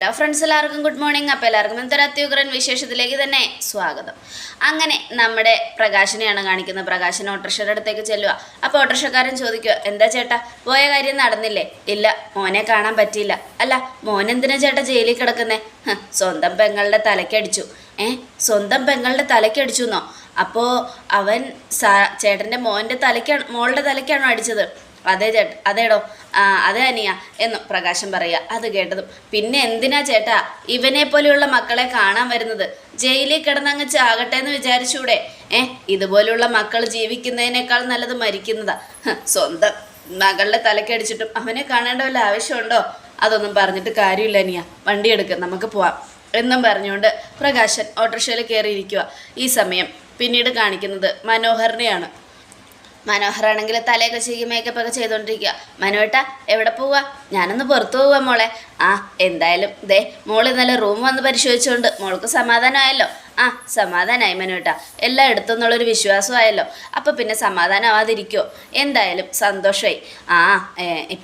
Hello friends എല്ലാവർക്കും good morning അപ്പോൾ എല്ലാവർക്കും എന്തൊരു അത്യുഗ്രൻ വിശേഷത്തിലേക്ക് തന്നെ സ്വാഗതം. അങ്ങനെ നമ്മുടെ പ്രകാശനെയാണ് കാണിക്കുന്നത്. പ്രകാശൻ ഓട്ടോറിക്ഷയുടെ അടുത്തേക്ക് ചെല്ലുക. അപ്പോൾ ഓട്ടോറിക്ഷക്കാരൻ ചോദിക്കുക എന്താ ചേട്ടാ പോയ കാര്യം നടന്നില്ലേ? ഇല്ല മോനെ കാണാൻ പറ്റിയില്ല. അല്ല മോനെന്തിനാ ചേട്ടാ ജയിലിൽ കിടക്കുന്നേ? സ്വന്തം പെങ്ങളുടെ തലക്കടിച്ചു ഏ സ്വന്തം പെങ്ങളുടെ തലക്കടിച്ചു എന്നോ? അപ്പോൾ അവൻ സാ ചേട്ടന്റെ മോന്റെ തലയ്ക്കാണ് മോളുടെ തലയ്ക്കാണോ അടിച്ചത്? അതെ ചേട്ട അതേടോ ആ അതെ അനിയ എന്ന് പ്രകാശം പറയുക. അത് കേട്ടതും. പിന്നെ എന്തിനാ ചേട്ടാ ഇവനെ പോലെയുള്ള മക്കളെ കാണാൻ വരുന്നത്? ജയിലിൽ കിടന്നങ്ങ് ചാകട്ടെ എന്ന് വിചാരിച്ചൂടെ? ഏ ഇതുപോലുള്ള മക്കൾ ജീവിക്കുന്നതിനേക്കാൾ നല്ലത് മരിക്കുന്നതാ. സ്വന്തം മകളുടെ തലക്കടിച്ചിട്ടും അവനെ കാണേണ്ട വല്ല ആവശ്യമുണ്ടോ? അതൊന്നും പറഞ്ഞിട്ട് കാര്യമില്ല അനിയ. വണ്ടി എടുക്കുക നമുക്ക് പോവാം. എന്നും പറഞ്ഞുകൊണ്ട് പ്രകാശൻ ഓട്ടോറിക്ഷയിൽ കയറിയിരിക്കുക ഈ സമയം പിന്നീട് കാണിക്കുന്നത് മനോഹറിനെയാണ് മനോഹറാണെങ്കിൽ തലയൊക്കെ ചെയ്യും മേക്കപ്പ് ഒക്കെ ചെയ്തുകൊണ്ടിരിക്കുക മനുവേട്ട എവിടെ പോവാ? ഞാനൊന്ന് പുറത്തു പോവാ മോളെ. ആ എന്തായാലും ദേ മോൾ ഇന്നലെ റൂം വന്ന് പരിശോധിച്ചുകൊണ്ട് മോൾക്ക് സമാധാനമായല്ലോ. ആ സമാധാനമായി മനുവേട്ട എല്ലാം എടുത്തെന്നുള്ളൊരു വിശ്വാസമായല്ലോ. അപ്പം പിന്നെ സമാധാനമാവാതിരിക്കുമോ എന്തായാലും സന്തോഷമായി ആ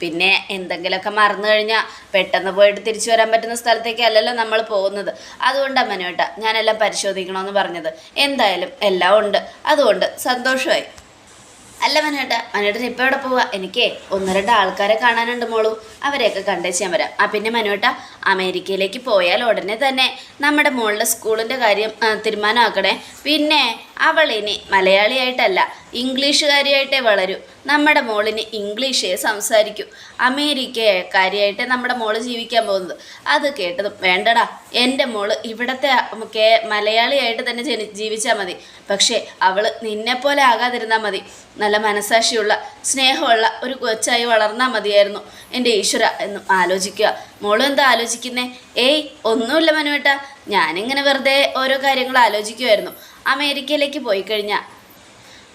പിന്നെ എന്തെങ്കിലുമൊക്കെ മറന്നു കഴിഞ്ഞാൽ പെട്ടെന്ന് പോയിട്ട് തിരിച്ചു വരാൻ പറ്റുന്ന സ്ഥലത്തേക്കല്ലല്ലോ നമ്മൾ പോകുന്നത്. അതുകൊണ്ടാണ് മനുവേട്ട ഞാനെല്ലാം പരിശോധിക്കണമെന്ന് പറഞ്ഞത്. എന്തായാലും എല്ലാം ഉണ്ട്. അതുകൊണ്ട് സന്തോഷമായി അല്ല മനേട്ട മനേട്ടൻ ഇപ്പം എവിടെ പോവാ? എനിക്ക് ഒന്ന് രണ്ട് ആൾക്കാരെ കാണാനുണ്ട് മോളൂ. അവരെയൊക്കെ കണ്ടേച്ച് ഞാൻ വരാം. ആ പിന്നെ മനുവേട്ട അമേരിക്കയിലേക്ക് പോയാൽ ഉടനെ തന്നെ നമ്മുടെ മോളുടെ സ്കൂളിന്റെ കാര്യം തീരുമാനമാക്കണേ. പിന്നെ അവൾ ഇനി മലയാളിയായിട്ടല്ല ഇംഗ്ലീഷുകാരിയായിട്ടേ വളരൂ. നമ്മുടെ മോളിന് ഇംഗ്ലീഷേ സംസാരിക്കൂ. അമേരിക്കക്കാരിയായിട്ടേ നമ്മുടെ മോൾ ജീവിക്കാൻ പോകുന്നത്. അത് കേട്ടതും വേണ്ടടാ എന്റെ മോൾ ഇവിടത്തെ കേ മലയാളിയായിട്ട് തന്നെ ജനി ജീവിച്ചാൽ മതി. പക്ഷേ അവൾ നിന്നെപ്പോലെ ആകാതിരുന്നാൽ മതി. നല്ല മനസാക്ഷിയുള്ള സ്നേഹമുള്ള ഒരു കൊച്ചായി വളർന്നാൽ മതിയായിരുന്നു എന്റെ ഈശ്വര എന്നും ആലോചിക്കുക. മോളും എന്താ ആലോചിക്കുന്നേ? ഏയ് ഒന്നുമില്ല മനുവേട്ട. ഞാനിങ്ങനെ വെറുതെ ഓരോ കാര്യങ്ങൾ ആലോചിക്കുമായിരുന്നു അമേരിക്കയിലേക്ക് പോയി കഴിഞ്ഞാൽ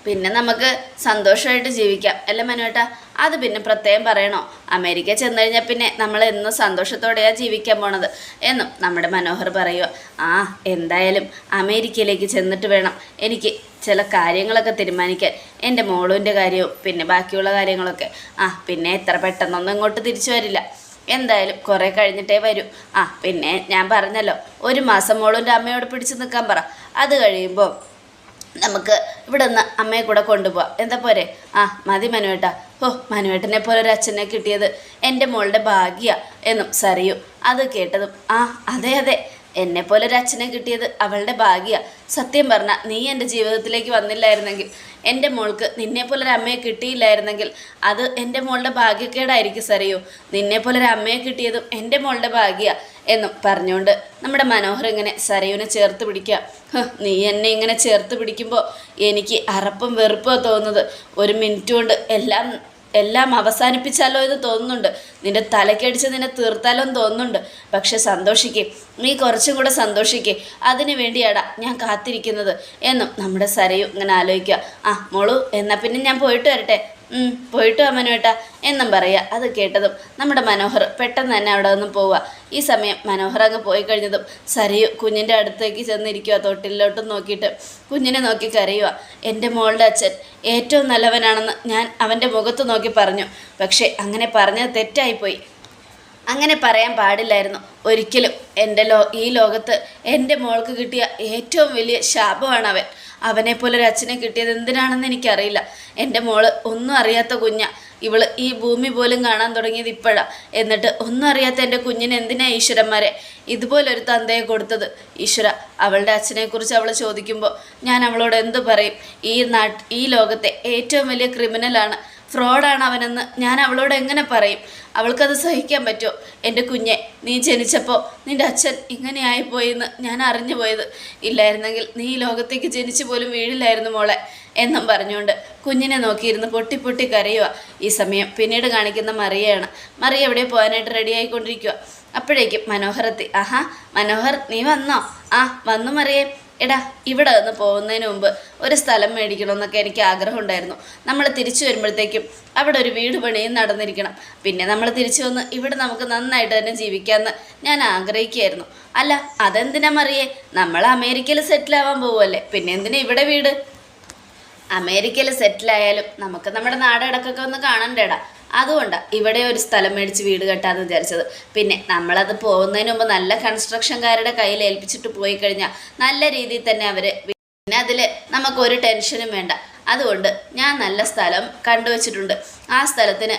പിന്നെ നമുക്ക് സന്തോഷമായിട്ട് ജീവിക്കാം. അല്ല മനുവേട്ട? അത് പിന്നെ പ്രത്യേകം പറയണോ? അമേരിക്ക ചെന്ന് കഴിഞ്ഞാൽ പിന്നെ നമ്മൾ എന്നും സന്തോഷത്തോടെയാണ് ജീവിക്കാൻ പോണത് എന്നും നമ്മുടെ മനോഹർ പറയുക ആ എന്തായാലും അമേരിക്കയിലേക്ക് ചെന്നിട്ട് വേണം എനിക്ക് ചില കാര്യങ്ങളൊക്കെ തീരുമാനിക്കാൻ. എന്റെ മോളുവിന്റെ കാര്യവും പിന്നെ ബാക്കിയുള്ള കാര്യങ്ങളൊക്കെ. ആ പിന്നെ എത്ര പെട്ടെന്നൊന്നും ഇങ്ങോട്ട് തിരിച്ചു വരില്ല. എന്തായാലും കുറേ കഴിഞ്ഞിട്ടേ വരൂ. ആ പിന്നെ ഞാൻ പറഞ്ഞല്ലോ ഒരു മാസം മോളുന്റെ അമ്മയോട് പിടിച്ചു നിൽക്കാൻ പറ. അത് കഴിയുമ്പോൾ നമുക്ക് ഇവിടെ നിന്ന് അമ്മയെ കൂടെ കൊണ്ടുപോവാം. എന്താ പോരെ? ആ മതി മനുവേട്ടാ. ഓ മനുവേട്ടനെ പോലെ ഒരു അച്ഛനെ കിട്ടിയത് എന്റെ മോളുടെ ഭാഗ്യ എന്നും സറിയു. അത് കേട്ടതും ആ അതെ അതെ. എന്നെ പോലെ ഒരു അച്ഛനെ കിട്ടിയത് അവളുടെ ഭാഗ്യ. സത്യം പറഞ്ഞാൽ നീ എന്റെ ജീവിതത്തിലേക്ക് വന്നില്ലായിരുന്നെങ്കിൽ എന്റെ മോൾക്ക് നിന്നെപ്പോലെ ഒരു അമ്മയെ കിട്ടിയില്ലായിരുന്നെങ്കിൽ അത് എന്റെ മോളുടെ ഭാഗ്യക്കേടായിരിക്കും സറിയോ നിന്നെപ്പോലെ ഒരു അമ്മയെ കിട്ടിയതും എന്റെ മോളുടെ ഭാഗ്യ എന്നും പറഞ്ഞുകൊണ്ട് നമ്മുടെ മനോഹർ ഇങ്ങനെ സരയുവിനെ ചേർത്ത് പിടിക്കുക. നീ എന്നെ ഇങ്ങനെ ചേർത്ത് പിടിക്കുമ്പോൾ എനിക്ക് അറപ്പും വെറുപ്പോ തോന്നുന്നത്. ഒരു മിനിറ്റ് കൊണ്ട് എല്ലാം എല്ലാം അവസാനിപ്പിച്ചാലോ എന്ന് തോന്നുന്നുണ്ട്. നിന്റെ തലക്കടിച്ച് നിന്നെ തീർത്താലോ എന്ന് തോന്നുന്നുണ്ട്. പക്ഷെ സന്തോഷിക്കേ. നീ കുറച്ചും കൂടെ സന്തോഷിക്കേ. അതിനു വേണ്ടിയാടാ ഞാൻ കാത്തിരിക്കുന്നത്. എന്നും നമ്മുടെ സരയു ഇങ്ങനെ ആലോചിക്കുക. ആ മോളു എന്നാൽ പിന്നെ ഞാൻ പോയിട്ട് വരട്ടെ. പോയിട്ട് അമ്മനുവേട്ടാ എന്നും പറയുക അത് കേട്ടതും നമ്മുടെ മനോഹർ പെട്ടെന്ന് തന്നെ അവിടെ നിന്ന് പോവുക ഈ സമയം മനോഹർ അങ്ങ് പോയി കഴിഞ്ഞതും സരയു കുഞ്ഞിന്റെ അടുത്തേക്ക് ചെന്നിരിക്കുക തൊട്ടിലോട്ടും നോക്കിയിട്ട്. കുഞ്ഞിനെ നോക്കി കരയുക എന്റെ മോളുടെ അച്ഛൻ ഏറ്റവും നല്ലവനാണെന്ന് ഞാൻ അവന്റെ മുഖത്ത് നോക്കി പറഞ്ഞു. പക്ഷേ അങ്ങനെ പറഞ്ഞത് തെറ്റായിപ്പോയി. അങ്ങനെ പറയാൻ പാടില്ലായിരുന്നു. ഒരിക്കലും എന്റെ ലോ ഈ ലോകത്ത് എന്റെ മോൾക്ക് കിട്ടിയ ഏറ്റവും വലിയ ശാപമാണ് അവൻ അവനെപ്പോലെ ഒരു അച്ഛനെ കിട്ടിയത് എന്തിനാണെന്ന് എനിക്കറിയില്ല. എന്റെ മോൾ ഒന്നും അറിയാത്ത കുഞ്ഞ. ഇവൾ ഈ ഭൂമി പോലും കാണാൻ തുടങ്ങിയത് ഇപ്പോഴാണ് എന്നിട്ട് ഒന്നും അറിയാത്ത എന്റെ കുഞ്ഞിന് എന്തിനാ ഈശ്വരന്മാരെ ഇതുപോലൊരു തന്തയെ കൊടുത്തത്? ഈശ്വര അവളുടെ അച്ഛനെക്കുറിച്ച് അവൾ ചോദിക്കുമ്പോൾ ഞാൻ അവളോട് എന്ത് പറയും? ഈ നാട്ട് ഈ ലോകത്തെ ഏറ്റവും വലിയ ക്രിമിനലാണ് ഫ്രോഡാണ് അവനെന്ന് ഞാൻ അവളോട് എങ്ങനെ പറയും? അവൾക്കത് സഹിക്കാൻ പറ്റുമോ? എന്റെ കുഞ്ഞെ നീ ജനിച്ചപ്പോൾ നിന്റെ അച്ഛൻ ഇങ്ങനെ ആയിപ്പോയെന്ന് ഞാൻ അറിഞ്ഞു പോയത്. ഇല്ലായിരുന്നെങ്കിൽ നീ ലോകത്തേക്ക് ജനിച്ചു പോലും വീഴില്ലായിരുന്നു മോളെ എന്നും പറഞ്ഞുകൊണ്ട് കുഞ്ഞിനെ നോക്കിയിരുന്ന് പൊട്ടി പൊട്ടി കരയുക ഈ സമയം പിന്നീട് കാണിക്കുന്ന മറിയയാണ്. മറിയ എവിടെ പോകാനായിട്ട് റെഡി ആയിക്കൊണ്ടിരിക്കുക അപ്പോഴേക്കും മനോഹരത്തി ആഹാ മനോഹർ നീ വന്നോ? ആ വന്നു മറിയേ. എടാ ഇവിടെ നിന്ന് പോകുന്നതിന് മുമ്പ് ഒരു സ്ഥലം മേടിക്കണമെന്നൊക്കെ എനിക്ക് ആഗ്രഹം ഉണ്ടായിരുന്നു നമ്മൾ തിരിച്ചു വരുമ്പോഴത്തേക്കും അവിടെ ഒരു വീട് പണിയും നടന്നിരിക്കണം. പിന്നെ നമ്മൾ തിരിച്ചു വന്ന് ഇവിടെ നമുക്ക് നന്നായിട്ട് തന്നെ ജീവിക്കാമെന്ന് ഞാൻ ആഗ്രഹിക്കുകയായിരുന്നു. അല്ല അതെന്തിനാ മറിയേ? നമ്മൾ അമേരിക്കയിൽ സെറ്റിൽ ആവാൻ പോവുമല്ലേ പിന്നെ എന്തിനാ ഇവിടെ വീട്? അമേരിക്കയിൽ സെറ്റിലായാലും നമുക്ക് നമ്മുടെ നാടടക്കൊക്കെ ഒന്ന് കാണണ്ടേടാ. അതുകൊണ്ടാണ് ഇവിടെ ഒരു സ്ഥലം മേടിച്ച് വീട് കെട്ടാന്ന് വിചാരിച്ചത്. പിന്നെ നമ്മളത് പോകുന്നതിന് മുമ്പ് നല്ല കൺസ്ട്രക്ഷൻകാരുടെ കയ്യിൽ ഏൽപ്പിച്ചിട്ട് പോയി കഴിഞ്ഞാൽ നല്ല രീതിയിൽ തന്നെ അവർ പിന്നെ അതിൽ നമുക്ക് ഒരു ടെൻഷനും വേണ്ട. അതുകൊണ്ട് ഞാൻ നല്ല സ്ഥലം കണ്ടുവച്ചിട്ടുണ്ട് ആ സ്ഥലത്തിന്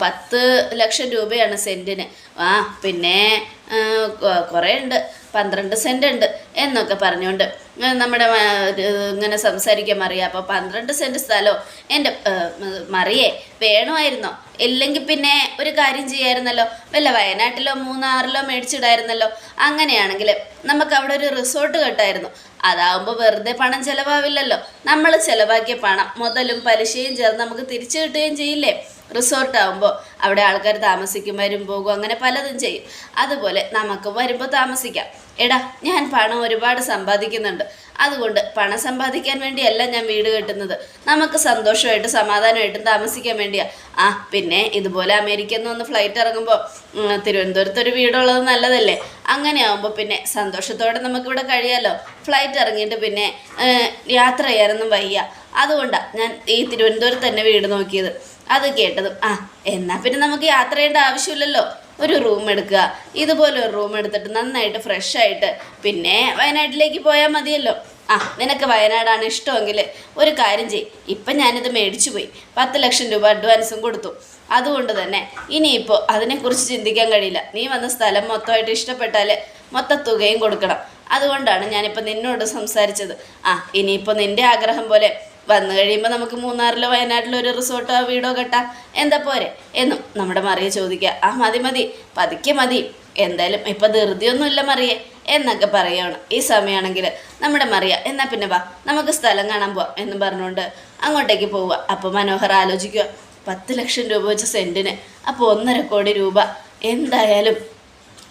പത്ത് ലക്ഷം രൂപയാണ് സെന്റിന് ആ പിന്നെ കുറേ ഉണ്ട് പന്ത്രണ്ട് സെന്റ് ഉണ്ട് എന്നൊക്കെ പറഞ്ഞുകൊണ്ട് നമ്മുടെ ഇങ്ങനെ സംസാരിക്കാൻ മറിയ. അപ്പോൾ പന്ത്രണ്ട് സെന്റ് സ്ഥലമോ എന്റെ മറിയേ വേണമായിരുന്നോ? ഇല്ലെങ്കിൽ പിന്നെ ഒരു കാര്യം ചെയ്യായിരുന്നല്ലോ? വല്ല വയനാട്ടിലോ മൂന്നാറിലോ മേടിച്ചിടായിരുന്നല്ലോ? അങ്ങനെയാണെങ്കിൽ നമുക്ക് അവിടെ ഒരു റിസോർട്ട് കെട്ടായിരുന്നു. അതാവുമ്പോൾ വെറുതെ പണം ചിലവാവില്ലല്ലോ. നമ്മൾ ചിലവാക്കിയ പണം മുതലും പലിശയും ചേർന്ന് നമുക്ക് തിരിച്ചു കിട്ടുകയും ചെയ്യില്ലേ? റിസോർട്ട് ആകുമ്പോൾ അവിടെ ആൾക്കാർ താമസിക്കും വരും പോകും അങ്ങനെ പലതും ചെയ്യും. അതുപോലെ നമുക്ക് വരുമ്പോൾ താമസിക്കാം. എടാ ഞാൻ പണം ഒരുപാട് സമ്പാദിക്കുന്നുണ്ട്. അതുകൊണ്ട് പണം സമ്പാദിക്കാൻ വേണ്ടിയല്ല ഞാൻ വീട് കെട്ടുന്നത്. നമുക്ക് സന്തോഷമായിട്ട് സമാധാനമായിട്ടും താമസിക്കാൻ വേണ്ടിയാണ് ആ പിന്നെ ഇതുപോലെ അമേരിക്കയിൽ നിന്ന് ഫ്ലൈറ്റ് ഇറങ്ങുമ്പോൾ തിരുവനന്തപുരത്ത് ഒരു വീടുള്ളത് നല്ലതല്ലേ? അങ്ങനെ ആകുമ്പോൾ പിന്നെ സന്തോഷത്തോടെ നമുക്കിവിടെ കഴിയാലോ? ഫ്ലൈറ്റ് ഇറങ്ങിയിട്ട് പിന്നെ യാത്ര ചെയ്യാനൊന്നും വയ്യ. അതുകൊണ്ടാണ് ഞാൻ ഈ തിരുവനന്തപുരത്ത് തന്നെ വീട് നോക്കിയത്. അത് കേട്ടതും ആ എന്നാൽ പിന്നെ നമുക്ക് യാത്ര ചെയ്യേണ്ട ആവശ്യമില്ലല്ലോ. ഒരു റൂം എടുക്കുക. ഇതുപോലെ ഒരു റൂം എടുത്തിട്ട് നന്നായിട്ട് ഫ്രഷ് ആയിട്ട് പിന്നെ വയനാട്ടിലേക്ക് പോയാൽ മതിയല്ലോ. ആ നിനക്ക് വയനാടാണ് ഇഷ്ടമെങ്കിൽ ഒരു കാര്യം ചെയ് ഇപ്പം ഞാനിത് മേടിച്ചു പോയി. പത്ത് ലക്ഷം രൂപ അഡ്വാൻസും കൊടുത്തു. അതുകൊണ്ട് തന്നെ ഇനിയിപ്പോൾ അതിനെക്കുറിച്ച് ചിന്തിക്കാൻ കഴിയില്ല. നീ വന്ന സ്ഥലം മൊത്തമായിട്ട് ഇഷ്ടപ്പെട്ടാൽ മൊത്ത തുകയും കൊടുക്കണം. അതുകൊണ്ടാണ് ഞാനിപ്പോൾ നിന്നോട് സംസാരിച്ചത്. ആ ഇനിയിപ്പോൾ നിന്റെ ആഗ്രഹം പോലെ വന്നു കഴിയുമ്പോൾ നമുക്ക് മൂന്നാറിലോ വയനാട്ടിലോ ഒരു റിസോർട്ടോ വീടോ കെട്ടാം. എന്താ പോരെ? എന്നും നമ്മുടെ മറിയ ചോദിക്കുക. ആ മതി മതി. പതുക്കെ മതി. എന്തായാലും ഇപ്പം ധൃതിയൊന്നുമില്ല മറിയെ. എന്നൊക്കെ പറയുകയാണ് ഈ സമയമാണെങ്കിൽ നമ്മുടെ മറിയ എന്നാൽ പിന്നെ വാ. നമുക്ക് സ്ഥലം കാണാൻ പോവാം എന്ന് പറഞ്ഞുകൊണ്ട് അങ്ങോട്ടേക്ക് പോവുക. അപ്പോൾ മനോഹർ ആലോചിക്കുക. പത്ത് ലക്ഷം രൂപ വെച്ച സെന്റിന് അപ്പോൾ ഒന്നര കോടി രൂപ. എന്തായാലും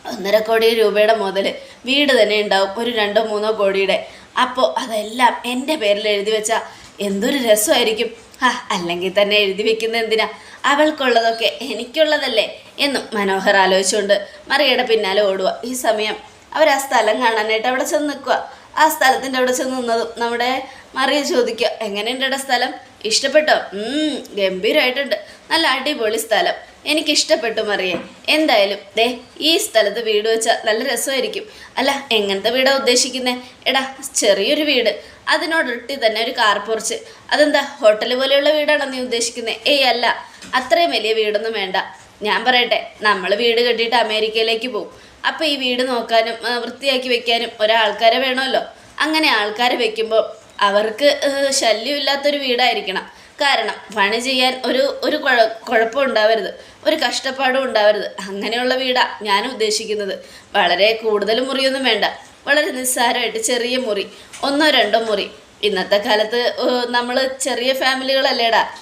ഒന്നര കോടി രൂപയുടെ മുതൽ വീട് തന്നെ ഉണ്ടാവും. ഒരു രണ്ടോ മൂന്നോ കോടിയുടെ. അപ്പോൾ അതെല്ലാം എന്റെ പേരിൽ എഴുതി വെച്ചാൽ എന്തൊരു രസമായിരിക്കും. ആ അല്ലെങ്കിൽ തന്നെ എഴുതി വെക്കുന്ന എന്തിനാ? അവൾക്കുള്ളതൊക്കെ എനിക്കുള്ളതല്ലേ എന്നും മനോഹർ ആലോചിച്ചുകൊണ്ട് മറിയുടെ പിന്നാലെ ഓടുക ഈ സമയം അവർ ആ സ്ഥലം കാണാനായിട്ട് അവിടെ ചെന്ന് നിൽക്കുക ആ സ്ഥലത്തിന്റെ അവിടെ ചെന്ന് നിന്നതും നമ്മുടെ മറിയ ചോദിക്കുക എങ്ങനെയുണ്ട് സ്ഥലം? ഇഷ്ടപ്പെട്ടോ? ഗംഭീരമായിട്ടുണ്ട് നല്ല അടിപൊളി സ്ഥലം. എനിക്ക് ഇഷ്ടപ്പെട്ടു മറിയെ. എന്തായാലും ദേ ഈ സ്ഥലത്ത് വീട് വെച്ചാൽ നല്ല രസമായിരിക്കും. അല്ല എങ്ങനത്തെ വീടാ ഉദ്ദേശിക്കുന്നത് എടാ ചെറിയൊരു വീട്. അതിനോടൊട്ടി തന്നെ ഒരു കാർ പോർച്ച്. അതെന്താ ഹോട്ടൽ പോലെയുള്ള വീടാണോ നീ ഉദ്ദേശിക്കുന്നത് ഏയ് അല്ല അത്രയും വലിയ വീടൊന്നും വേണ്ട. ഞാൻ പറയട്ടെ നമ്മൾ വീട് കെട്ടിയിട്ട് അമേരിക്കയിലേക്ക് പോകും അപ്പോൾ ഈ വീട് നോക്കാനും വൃത്തിയാക്കി വെക്കാനും ഒരാൾക്കാരെ വേണമല്ലോ. അങ്ങനെ ആൾക്കാരെ വെക്കുമ്പോൾ അവർക്ക് ശല്യമില്ലാത്തൊരു വീടായിരിക്കണം. കാരണം പണി ചെയ്യാൻ ഒരു ഒരു കുഴപ്പം ഉണ്ടാവരുത്. ഒരു കഷ്ടപ്പാടും ഉണ്ടാവരുത്. അങ്ങനെയുള്ള വീടാ ഞാൻ ഉദ്ദേശിക്കുന്നത്. വളരെ കൂടുതൽ മുറിയൊന്നും വേണ്ട. വളരെ നിസ്സാരമായിട്ട് ചെറിയ മുറി ഒന്നോ രണ്ടോ മുറി. ഇന്നത്തെ കാലത്ത് നമ്മൾ ചെറിയ ഫാമിലികളല്ലേടാ.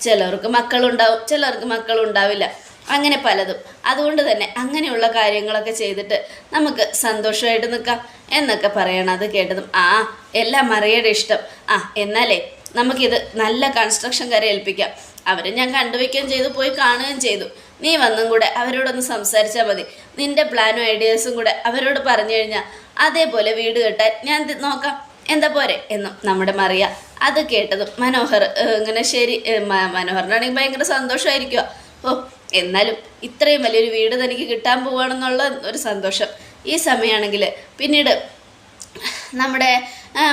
ചിലർക്ക് മക്കളുണ്ടാവും ചിലർക്ക് മക്കളുണ്ടാവില്ല. അങ്ങനെ പലതും. അതുകൊണ്ട് തന്നെ അങ്ങനെയുള്ള കാര്യങ്ങളൊക്കെ ചെയ്തിട്ട് നമുക്ക് സന്തോഷമായിട്ട് നിൽക്കാം. എന്നൊക്കെ പറയണം അത് കേട്ടതും ആ എല്ലാം മറിയുടെ ഇഷ്ടം. ആ എന്നാലേ നമുക്കിത് നല്ല കൺസ്ട്രക്ഷൻ കൺസ്ട്രക്ഷൻകാരെ ഏൽപ്പിക്കാം. അവരെ ഞാൻ കണ്ടുവയ്ക്കുകയും ചെയ്തു പോയി കാണുകയും ചെയ്തു. നീ വന്നും കൂടെ അവരോടൊന്ന് സംസാരിച്ചാൽ മതി. നിന്റെ പ്ലാനും ഐഡിയാസും കൂടെ അവരോട് പറഞ്ഞു കഴിഞ്ഞാൽ അതേപോലെ വീട് കെട്ടാൻ ഞാൻ നോക്കാം. എന്താ പോരെ? എന്നും നമ്മുടെ മറിയ അത് കേട്ടതും മനോഹർ ഇങ്ങനെ ശരി മനോഹറിനാണെങ്കിൽ ഭയങ്കര സന്തോഷമായിരിക്കുക ഓ എന്നാലും ഇത്രയും വലിയൊരു വീട് തനിക്ക് കിട്ടാൻ പോവുകയാണെന്നുള്ള ഒരു സന്തോഷം. ഈ സമയമാണെങ്കിൽ പിന്നീട് നമ്മുടെ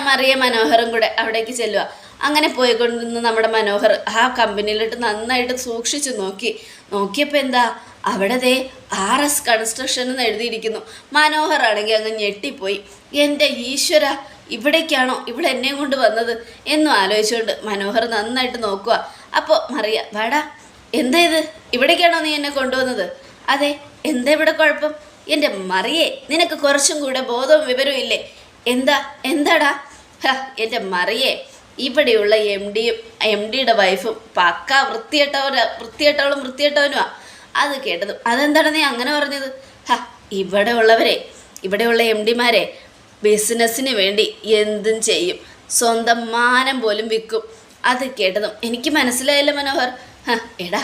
മറിയ മനോഹറും കൂടെ അവിടേക്ക് ചെല്ലുക അങ്ങനെ പോയിക്കൊണ്ടിരുന്ന നമ്മുടെ മനോഹർ ആ കമ്പനിയിലിട്ട് നന്നായിട്ട് സൂക്ഷിച്ചു നോക്കി. നോക്കിയപ്പോൾ എന്താ? അവിടെ ദേ ആർ എസ് കൺസ്ട്രക്ഷൻ എന്ന് എഴുതിയിരിക്കുന്നു. മനോഹർ ആണെങ്കിൽ അങ്ങ് ഞെട്ടിപ്പോയി. എന്റെ ഈശ്വര ഇവിടേക്കാണോ ഇവിടെ എന്നെയും കൊണ്ട് വന്നത്? എന്നും ആലോചിച്ചുകൊണ്ട് മനോഹർ നന്നായിട്ട് നോക്കുക. അപ്പോൾ മറിയ വാടാ എന്താ ഇത്? ഇവിടേക്കാണോ നീ എന്നെ കൊണ്ടുവന്നത് അതെ എന്താ ഇവിടെ കുഴപ്പം? എന്റെ മറിയെ നിനക്ക് കുറച്ചും കൂടെ ബോധവും വിവരവും ഇല്ലേ? എന്താ എന്താടാ? എന്റെ മറിയേ ഇവിടെയുള്ള എം ഡിയും എം ഡിയുടെ വൈഫും പക്ക വൃത്തികെട്ടവര വൃത്തിയേട്ടവളും വൃത്തിയേട്ടവനുമാ അത് കേട്ടത്. അതെന്താണ് നീ അങ്ങനെ പറഞ്ഞത്? ഹ ഇവിടെ ഉള്ളവരെ ഇവിടെയുള്ള എം ഡിമാരെ ബിസിനസ്സിന് വേണ്ടി എന്തും ചെയ്യും. സ്വന്തം മാനം പോലും വിൽക്കും. അത് കേട്ടതും എനിക്ക് മനസ്സിലായില്ല മനോഹർ. ഹ, എടാ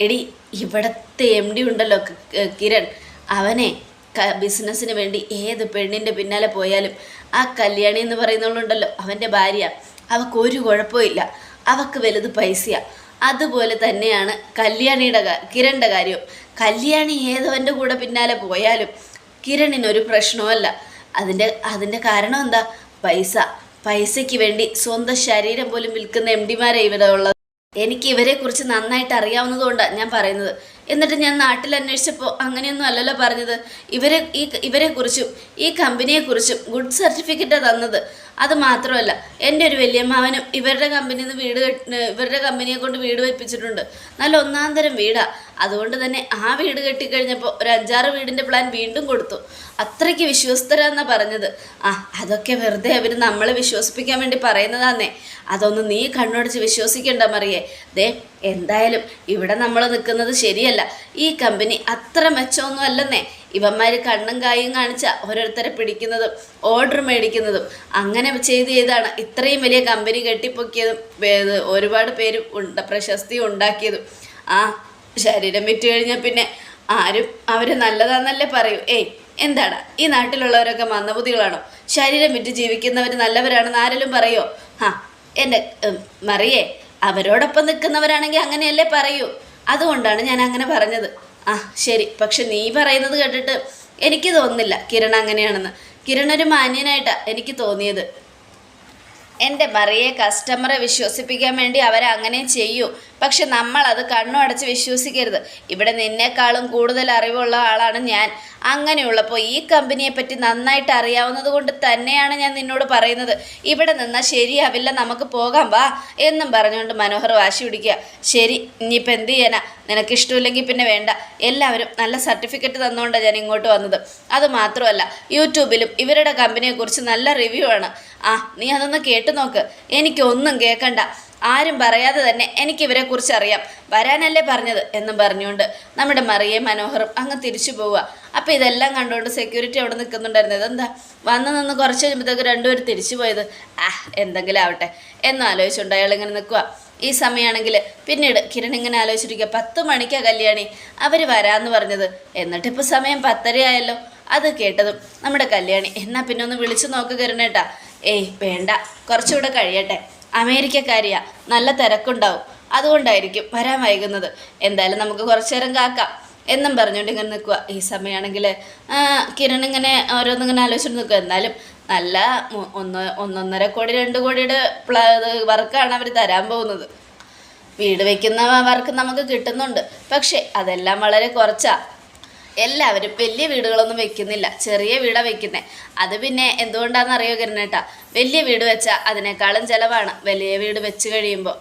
എടി ഇവിടത്തെ എം ഡി ഉണ്ടല്ലോ കിരൺ. അവനെ ബിസിനസ്സിന് വേണ്ടി ഏത് പെണ്ണിന്റെ പിന്നാലെ പോയാലും ആ കല്യാണി എന്ന് പറയുന്നവളുണ്ടല്ലോ അവന്റെ ഭാര്യ. അവൾക്ക് ഒരു കുഴപ്പമില്ല അവൾക്ക് വലുത് പൈസയാ. അതുപോലെ തന്നെയാണ് കല്യാണിയുടെ കിരണിന്റെ കാര്യവും. കല്യാണി ഏതവന്റെ കൂടെ പിന്നാലെ പോയാലും കിരണിനൊരു പ്രശ്നവുമല്ല അതിന്റെ അതിന്റെ കാരണം എന്താ? പൈസ. പൈസയ്ക്ക് വേണ്ടി സ്വന്തം ശരീരം പോലും വിൽക്കുന്ന എം ഡിമാരെ ഇവിടെ ഉള്ളത്. എനിക്ക് ഇവരെക്കുറിച്ച് നന്നായിട്ട് അറിയാവുന്നതുകൊണ്ടാണ് ഞാൻ പറയുന്നത്. എന്നിട്ട് ഞാൻ നാട്ടിൽ അന്വേഷിച്ചപ്പോൾ അങ്ങനെയൊന്നും അല്ലല്ലോ പറഞ്ഞത്. ഇവരെ ഈ ഇവരെക്കുറിച്ചും ഈ കമ്പനിയെക്കുറിച്ചും ഗുഡ് സർട്ടിഫിക്കറ്റാണ് തന്നത്. അത് മാത്രമല്ല എന്റെ ഒരു വലിയമ്മാവനും ഇവരുടെ കമ്പനിയിൽ നിന്ന് വീട് ഇവരുടെ കമ്പനിയെ കൊണ്ട് വീട് വെപ്പിച്ചിട്ടുണ്ട്. നല്ല ഒന്നാം തരം വീടാണ് അതുകൊണ്ട് തന്നെ ആ വീട് കെട്ടിക്കഴിഞ്ഞപ്പോൾ ഒരു അഞ്ചാറ് വീടിന്റെ പ്ലാൻ വീണ്ടും കൊടുത്തു. അത്രയ്ക്ക് വിശ്വസ്തരാന്നാണ് പറഞ്ഞത്. ആ അതൊക്കെ വെറുതെ അവർ നമ്മളെ വിശ്വസിപ്പിക്കാൻ വേണ്ടി പറയുന്നതാന്നേ. അതൊന്ന് നീ കണ്ണുടച്ച് വിശ്വസിക്കേണ്ട മറിയേ. ദേ എന്തായാലും ഇവിടെ നമ്മൾ നിൽക്കുന്നത് ശരിയല്ല. ഈ കമ്പനി അത്ര മെച്ചമൊന്നും അല്ലെന്നേ ഇവന്മാർ കണ്ണും കായും കാണിച്ച ഓരോരുത്തരെ പിടിക്കുന്നതും ഓർഡർ മേടിക്കുന്നതും അങ്ങനെ ചെയ്ത് ചെയ്താണ് ഇത്രയും വലിയ കമ്പനി കെട്ടിപ്പൊക്കിയതും ഒരുപാട് പേര് പ്രശസ്തി ഉണ്ടാക്കിയതും. ആ ശരീരം വിറ്റ് കഴിഞ്ഞാൽ പിന്നെ ആരും അവർ നല്ലതാന്നല്ലേ പറയൂ. ഏയ് എന്താണ് ഈ നാട്ടിലുള്ളവരൊക്കെ മന്ദബുദ്ധികളാണോ? ശരീരം വിറ്റ് ജീവിക്കുന്നവർ നല്ലവരാണെന്ന് ആരെങ്കിലും പറയോ? ആ എന്റെ മറിയേ അവരോടൊപ്പം നിൽക്കുന്നവരാണെങ്കിൽ അങ്ങനെയല്ലേ പറയൂ. അതുകൊണ്ടാണ് ഞാൻ അങ്ങനെ പറഞ്ഞത്. ആ ശരി. പക്ഷെ നീ പറയുന്നത് കേട്ടിട്ട് എനിക്ക് തോന്നുന്നില്ല കിരൺ അങ്ങനെയാണെന്ന്. കിരൺ ഒരു മാന്യനായിട്ടാണ് എനിക്ക് തോന്നിയത്. എന്റെ മറിയെ കസ്റ്റമറെ വിശ്വസിപ്പിക്കാൻ വേണ്ടി അവരെ അങ്ങനെ ചെയ്യൂ. പക്ഷെ നമ്മൾ അത് കണ്ണു അടച്ച് വിശ്വസിക്കരുത്. ഇവിടെ നിന്നേക്കാളും കൂടുതൽ അറിവുള്ള ആളാണ് ഞാൻ. അങ്ങനെയുള്ളപ്പോൾ ഈ കമ്പനിയെ പറ്റി നന്നായിട്ട് അറിയാവുന്നത് കൊണ്ട് തന്നെയാണ് ഞാൻ നിന്നോട് പറയുന്നത്. ഇവിടെ നിന്നാൽ ശരിയാവില്ല നമുക്ക് പോകാം വാ എന്നും പറഞ്ഞുകൊണ്ട് മനോഹർ വാശി പിടിക്കുക. ശരി ഇനിയിപ്പോൾ എന്ത് ചെയ്യാനാ? നിനക്കിഷ്ടമില്ലെങ്കിൽ പിന്നെ വേണ്ട. എല്ലാവരും നല്ല സർട്ടിഫിക്കറ്റ് തന്നുകൊണ്ടാണ് ഞാൻ ഇങ്ങോട്ട് വന്നത്. അത് മാത്രമല്ല യൂട്യൂബിലും ഇവരുടെ കമ്പനിയെക്കുറിച്ച് നല്ല റിവ്യൂ ആണ്. ആ നീ അതൊന്ന് കേട്ടു നോക്ക്. എനിക്കൊന്നും കേൾക്കണ്ട ആരും പറയാതെ തന്നെ എനിക്കിവരെ കുറിച്ച് അറിയാം. വരാനല്ലേ പറഞ്ഞത് എന്നും പറഞ്ഞുകൊണ്ട് നമ്മുടെ മറിയെ മനോഹറും അങ്ങ് തിരിച്ചു പോവുക. അപ്പോൾ ഇതെല്ലാം കണ്ടുകൊണ്ട് സെക്യൂരിറ്റി അവിടെ നിൽക്കുന്നുണ്ടായിരുന്നു ഇതെന്താ വന്ന് നിന്ന് കുറച്ച് കഴിയുമ്പോഴത്തേക്ക് രണ്ടുപേരും തിരിച്ചു പോയത്. ആ എന്തെങ്കിലും ആവട്ടെ. എന്നും ആലോചിച്ചുകൊണ്ട് അയാൾ ഇങ്ങനെ നിൽക്കുക ഈ സമയമാണെങ്കിൽ പിന്നീട് കിരൺ ഇങ്ങനെ ആലോചിച്ചിരിക്കുക പത്ത് മണിക്കാണ് കല്യാണി. അവർ വരാമെന്ന് പറഞ്ഞത്. എന്നിട്ടിപ്പോൾ സമയം പത്തരയായല്ലോ. അത് കേട്ടതും നമ്മുടെ കല്യാണി എന്നാൽ പിന്നെ ഒന്ന് വിളിച്ചു നോക്ക് കിരണേട്ടാ ഏയ് വേണ്ട. കുറച്ചുകൂടെ കഴിയട്ടെ. അമേരിക്കക്കാരിയാ. നല്ല തിരക്കുണ്ടാവും. അതുകൊണ്ടായിരിക്കും വരാൻ വൈകുന്നത്. എന്തായാലും നമുക്ക് കുറച്ചു നേരം കാക്കാം. എന്നും പറഞ്ഞുകൊണ്ട് ഇങ്ങനെ നിൽക്കുക ഈ സമയമാണെങ്കിൽ കിരൺ ഇങ്ങനെ ഓരോന്നിങ്ങനെ ആലോചിച്ചിട്ട് നിൽക്കുക എന്നാലും നല്ല ഒന്ന് ഒന്നൊന്നര കോടി രണ്ട് കോടിയുടെ പ്ല വർക്കാണ് അവർ തരാൻ പോകുന്നത്. വീട് വയ്ക്കുന്ന വർക്ക് നമുക്ക് കിട്ടുന്നുണ്ട്. പക്ഷേ അതെല്ലാം വളരെ കുറച്ചാ. എല്ലാവരും വലിയ വീടുകളൊന്നും വെക്കുന്നില്ല. ചെറിയ വീടാണ് വെക്കുന്നത് അത് പിന്നെ എന്തുകൊണ്ടാണെന്ന് അറിയോ കിരണേട്ടാ? വലിയ വീട് വെച്ചാൽ അതിനേക്കാളും ചിലവാണ്. വലിയ വീട് വെച്ച് കഴിയുമ്പോൾ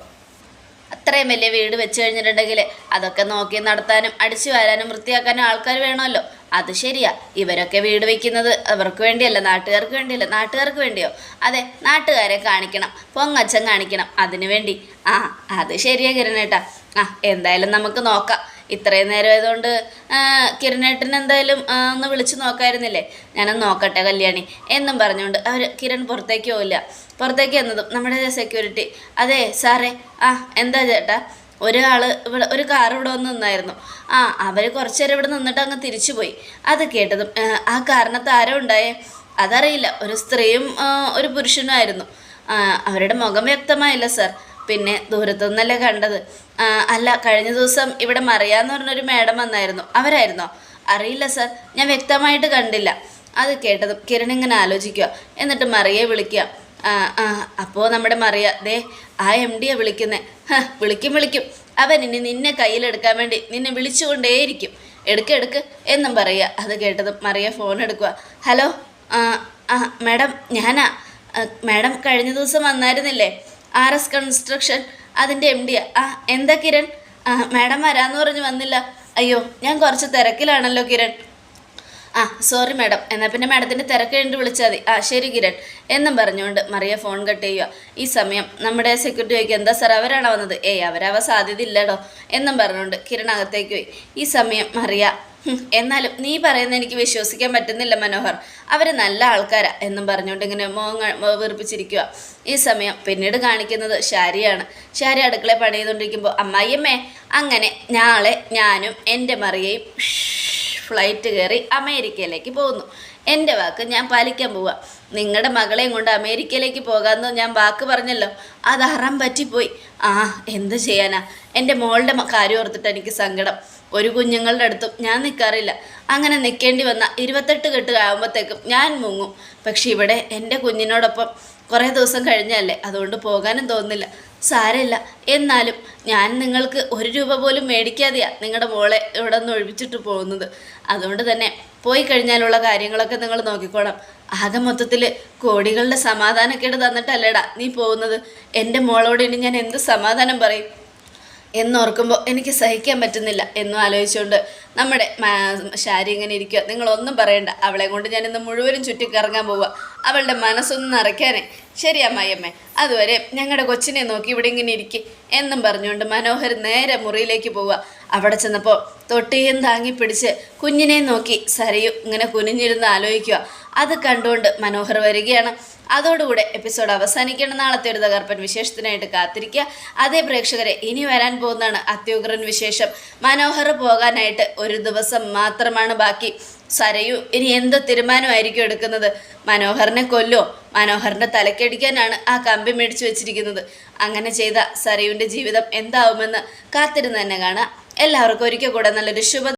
അത്രയും വലിയ വീട് വെച്ച് കഴിഞ്ഞിട്ടുണ്ടെങ്കിൽ അതൊക്കെ നോക്കി നടത്താനും അടിച്ചു വരാനും വൃത്തിയാക്കാനും ആൾക്കാർ വേണമല്ലോ. അത് ശരിയാ. ഇവരൊക്കെ വീട് വെക്കുന്നത് അവർക്ക് വേണ്ടിയല്ല നാട്ടുകാർക്ക് വേണ്ടിയല്ല. നാട്ടുകാർക്ക് വേണ്ടിയോ? അതെ നാട്ടുകാരെ കാണിക്കണം. പൊങ്ങച്ചം കാണിക്കണം അതിനു വേണ്ടി. ആ അത് ശരിയാ കിരണേട്ടാ. ആ എന്തായാലും നമുക്ക് നോക്കാം. ഇത്രയും നേരം ആയതുകൊണ്ട് കിരണേട്ടൻ എന്തായാലും ഒന്ന് വിളിച്ചു നോക്കായിരുന്നില്ലേ? ഞാനൊന്ന് നോക്കട്ടെ കല്യാണി. എന്നും പറഞ്ഞുകൊണ്ട് അവർ കിരൺ പുറത്തേക്ക് പോവില്ല. പുറത്തേക്ക് എന്നതും നമ്മുടെ സെക്യൂരിറ്റി അതെ സാറേ ആ എന്താ ചേട്ടാ? ഒരാൾ ഇവിടെ ഒരു കാർ ഇവിടെ വന്ന് നിന്നായിരുന്നു. ആ അവർ കുറച്ച് നേരം ഇവിടെ നിന്നിട്ട് അങ്ങ് തിരിച്ചു പോയി. അത് കേട്ടതും ആ കാരണത്ത് ആരോ ഉണ്ടായേ? അതറിയില്ല. ഒരു സ്ത്രീയും ഒരു പുരുഷനുമായിരുന്നു അവരുടെ മുഖം വ്യക്തമായില്ല സർ. പിന്നെ ദൂരത്തുനിന്നല്ലേ കണ്ടത്. അല്ല കഴിഞ്ഞ ദിവസം ഇവിടെ മറിയാന്ന് പറഞ്ഞൊരു മാഡം വന്നായിരുന്നു. അവരായിരുന്നോ? അറിയില്ല സർ. ഞാൻ വ്യക്തമായിട്ട് കണ്ടില്ല. അത് കേട്ടതും കിരൺ ഇങ്ങനെ ആലോചിക്കുക. എന്നിട്ട് മറിയെ വിളിക്കുക. അപ്പോൾ നമ്മുടെ മറിയ ദേ ആ എം ഡിയെ വിളിക്കുന്നത് വിളിക്കും വിളിക്കും. അവൻ ഇനി നിന്നെ കയ്യിലെടുക്കാൻ വേണ്ടി നിന്നെ വിളിച്ചുകൊണ്ടേയിരിക്കും. എടുക്ക് എടുക്ക് എന്നും പറയുക. അത് കേട്ടതും മറിയ ഫോൺ എടുക്കുക. ഹലോ ആ ആ മാഡം ഞാനാ. മാഡം കഴിഞ്ഞ ദിവസം വന്നായിരുന്നില്ലേ? ആർ എസ് കൺസ്ട്രക്ഷൻ അതിന്റെ എം ഡി ആ എന്താ കിരൺ? ആ മാഡം വരാമെന്ന് പറഞ്ഞ് വന്നില്ല. അയ്യോ ഞാൻ കുറച്ച് തിരക്കിലാണല്ലോ കിരൺ. ആ സോറി മാഡം. എന്നാൽ പിന്നെ മാഡത്തിന്റെ തിരക്ക് കഴിഞ്ഞിട്ട് വിളിച്ചാൽ മതി. ആ ശരി കിരൺ. എന്നും പറഞ്ഞുകൊണ്ട് മറിയ ഫോൺ കട്ട് ചെയ്യുക. ഈ സമയം നമ്മുടെ സെക്യൂരിറ്റി ചോദിക്കുക എന്താ സാർ അവരാണോ വന്നത്? ഏയ് അവരാവാൻ സാധ്യത ഇല്ലടോ. എന്നും പറഞ്ഞുകൊണ്ട് കിരൺ അകത്തേക്ക് പോയി. ഈ സമയം മറിയ "ഹും, എന്നാലും നീ പറയുന്ന എനിക്ക് വിശ്വസിക്കാൻ പറ്റുന്നില്ല മനോഹർ. അവർ നല്ല ആൾക്കാരാ എന്നും പറഞ്ഞുകൊണ്ട് ഇങ്ങനെ മോങ്ങ വീർപ്പിച്ചിരിക്കുക ഈ സമയം പിന്നീട് കാണിക്കുന്നത് ഷാരിയാണ് ഷാരി അടുക്കള പണി ചെയ്തുകൊണ്ടിരിക്കുമ്പോൾ അമ്മായിയമ്മേ അങ്ങനെ നാളെ ഞാനും എന്റെ മറിയയും ഫ്ലൈറ്റ് കയറി അമേരിക്കയിലേക്ക് പോകുന്നു. എന്റെ വാക്ക് ഞാൻ പാലിക്കാൻ പോവാ. നിങ്ങളുടെ മകളെയും കൊണ്ട് അമേരിക്കയിലേക്ക് പോകാമെന്ന് ഞാൻ വാക്ക് പറഞ്ഞല്ലോ. അത് അറം പറ്റിപ്പോയി. ആ എന്ത് ചെയ്യാനാ? എന്റെ മോളുടെ കാര്യം ഓർത്തിട്ട് എനിക്ക് സങ്കടം. ഒരു കുഞ്ഞുങ്ങളുടെ അടുത്തും ഞാൻ നിൽക്കാറില്ല അങ്ങനെ നിൽക്കേണ്ടി വന്ന ഇരുപത്തെട്ട് കെട്ട് ആകുമ്പോഴത്തേക്കും ഞാൻ മുങ്ങും. പക്ഷെ ഇവിടെ എന്റെ കുഞ്ഞിനോടൊപ്പം കുറേ ദിവസം കഴിഞ്ഞല്ലേ അതുകൊണ്ട് പോകാനും തോന്നുന്നില്ല. സാരമില്ല. എന്നാലും ഞാൻ നിങ്ങൾക്ക് ഒരു രൂപ പോലും മേടിക്കാതെയാണ് നിങ്ങളുടെ മോളെ ഇവിടെ നിന്ന് ഒഴിപ്പിച്ചിട്ട് പോകുന്നത്. അതുകൊണ്ട് തന്നെ പോയി കഴിഞ്ഞാലുള്ള കാര്യങ്ങളൊക്കെ നിങ്ങൾ നോക്കിക്കോളാം ആകെ മൊത്തത്തിൽ കോടികളുടെ സമാധാനക്കേട് തന്നിട്ടല്ലേടാ നീ പോകുന്നത്. എന്റെ മോളോട് ഇനി ഞാൻ എന്ത് സമാധാനം പറയും? എന്നോർക്കുമ്പോൾ എനിക്ക് സഹിക്കാൻ പറ്റുന്നില്ല എന്നും ആലോചിച്ചുകൊണ്ട് നമ്മുടെ ശാരി ഇങ്ങനെ ഇരിക്കുക നിങ്ങളൊന്നും പറയണ്ട. അവളെ കൊണ്ട് ഞാനിന്ന് മുഴുവനും ചുറ്റിക്കറങ്ങാൻ പോവുക അവളുടെ മനസ്സൊന്നും നിറയ്ക്കാനേ. ശരി അമ്മായിയമ്മേ. അതുവരെ ഞങ്ങളുടെ കൊച്ചിനെ നോക്കി ഇവിടെ ഇങ്ങനെ ഇരിക്കും. എന്നും പറഞ്ഞുകൊണ്ട് മനോഹർ നേരെ മുറിയിലേക്ക് പോവുക അവിടെ ചെന്നപ്പോൾ തൊട്ടിയും താങ്ങി പിടിച്ച് കുഞ്ഞിനെ നോക്കി സരയും ഇങ്ങനെ കുനിഞ്ഞിരുന്ന് ആലോചിക്കുക അത് കണ്ടുകൊണ്ട് മനോഹർ വരികയാണ്. അതോടുകൂടെ എപ്പിസോഡ് അവസാനിക്കണം. നാളത്തെ ഒരു തകർപ്പൻ വിശേഷത്തിനായിട്ട് കാത്തിരിക്കുക. അതേ പ്രേക്ഷകരെ ഇനി വരാൻ പോകുന്നതാണ് അത്യുഗ്രൻ വിശേഷം. മനോഹർ പോകാനായിട്ട് ഒരു ദിവസം മാത്രമാണ് ബാക്കി. സരയു ഇനി എന്ത് തീരുമാനമായിരിക്കും എടുക്കുന്നത്? മനോഹറിനെ കൊല്ലോ. മനോഹറിന്റെ തലക്കടിക്കാനാണ് ആ കമ്പി മേടിച്ചു വെച്ചിരിക്കുന്നത്. അങ്ങനെ ചെയ്ത സരയുവിന്റെ ജീവിതം എന്താവുമെന്ന് കാത്തിരുന്ന് തന്നെ കാണാം. എല്ലാവർക്കും ഒരിക്കൽ കൂടെ നല്ലൊരു ശുഭ